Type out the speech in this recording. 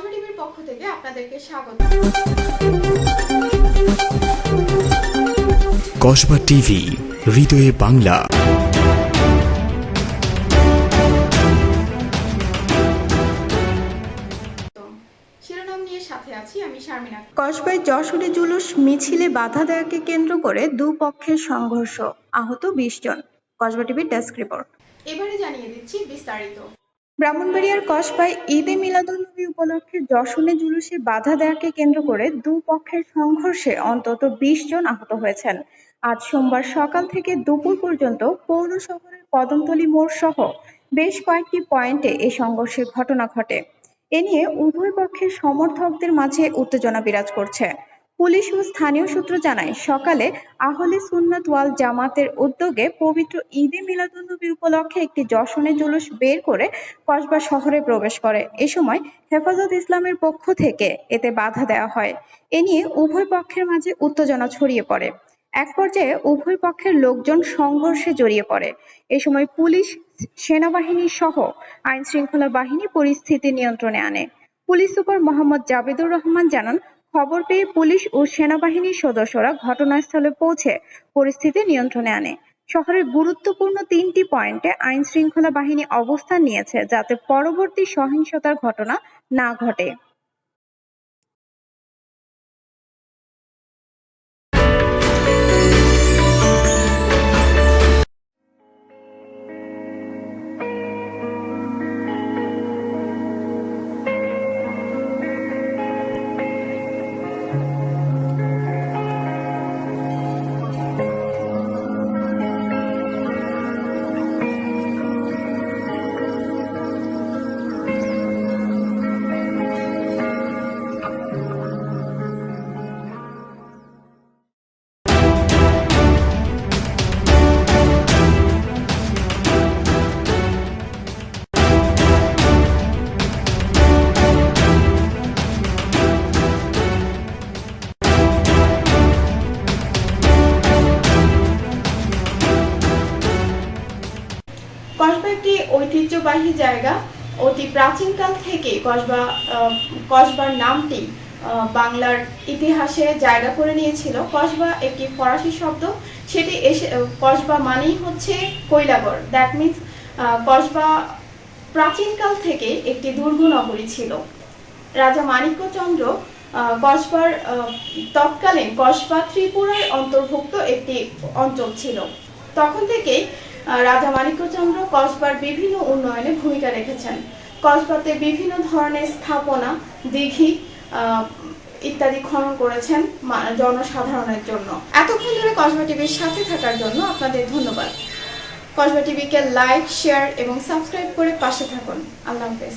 কসমা টিভির পক্ষ থেকে আপনাদেরকে স্বাগত। কসবা টিভি হৃদয়ে বাংলা। তো শিরোনাম নিয়ে সাথে আছি আমি শারমিনা। কসবায় যশোরে জুলুস মিছিলে বাধা দেওয়াকে কেন্দ্র করে দুপক্ষের সংঘর্ষ আহত বিশ জন। কসবা টিভির ডেস্ক রিপোর্ট। এবারে জানিয়ে দিচ্ছি বিস্তারিত। ব্রাহ্মণবাড়িয়ার কসবায় ঈদে মিলাদুল মিলাদুন্নবী উপলক্ষে যশোরে জুলুসে বাধা দেওয়াকে কেন্দ্র করে দুপক্ষের সংঘর্ষে অন্তত বিশ জন আহত হয়েছেন। আজ সোমবার সকাল থেকে দুপুর পর্যন্ত পৌর শহরের কদমতলী মোড় সহ বেশ কয়েকটি পয়েন্টে এই সংঘর্ষের ঘটনা ঘটে। এ নিয়ে উভয় পক্ষের সমর্থকদের মাঝে উত্তেজনা বিরাজ করছে। পুলিশ ও স্থানীয় সূত্র জানায়, সকালে আহলে সুন্নাত ওয়াল জামাতের উদ্যোগে পবিত্র ঈদে মিলাদুন্নবী উপলক্ষে একটি যশনে জুলুস বের করে কসবা শহরে প্রবেশ করে। এ সময় হেফাজত ইসলামের পক্ষ থেকে এতে বাধা দেওয়া হয়। এ নিয়ে উভয় পক্ষের মাঝে উত্তেজনা ছড়িয়ে পড়ে। এক পর্যায়ে উভয় পক্ষের লোকজন সংঘর্ষে জড়িয়ে পড়ে। এ সময় পুলিশ, সেনাবাহিনী সহ আইন শৃঙ্খলা বাহিনী পরিস্থিতি নিয়ন্ত্রণে আনে। পুলিশ সুপার মোহাম্মদ জাবেদুর রহমান জানান খবর পেয়ে পুলিশ ও সেনাবাহিনীর সদস্যরা ঘটনাস্থলে পৌঁছে পরিস্থিতি নিয়ন্ত্রণে আনে। শহরের গুরুত্বপূর্ণ তিনটি পয়েন্টে আইন শৃঙ্খলা বাহিনী অবস্থান নিয়েছে যাতে পরবর্তী সহিংসতার ঘটনা না ঘটে। কসবা একটি ঐতিহ্যবাহী জায়গা, অতি প্রাচীনকাল থেকে কসবা কসবার নামটি বাংলার ইতিহাসে জায়গা করে নিয়েছিল। কসবা একটি ফরাসি শব্দ, সেটি এসে, কসবা মানেই হচ্ছে কৈলাগর। দ্যাট মিনস কসবা প্রাচীনকাল থেকে একটি দুর্গ নগরী ছিল। রাজা মানিক্যচন্দ্র কসবার তৎকালীন কসবা ত্রিপুরার অন্তর্ভুক্ত একটি অঞ্চল ছিল। তখন থেকেই রাজা মানিক্যচন্দ্র কসবার বিভিন্ন উন্নয়নে ভূমিকা রেখেছেন। কসবাতে বিভিন্ন ধরনের স্থাপনা, দিঘি ইত্যাদি খনন করেছেন জনসাধারণের জন্য। এতক্ষণ ধরে কসবা টিভির সাথে থাকার জন্য আপনাদের ধন্যবাদ। কসবা টিভিকে লাইক, শেয়ার এবং সাবস্ক্রাইব করে পাশে থাকুন। আল্লাহ হাফেজ।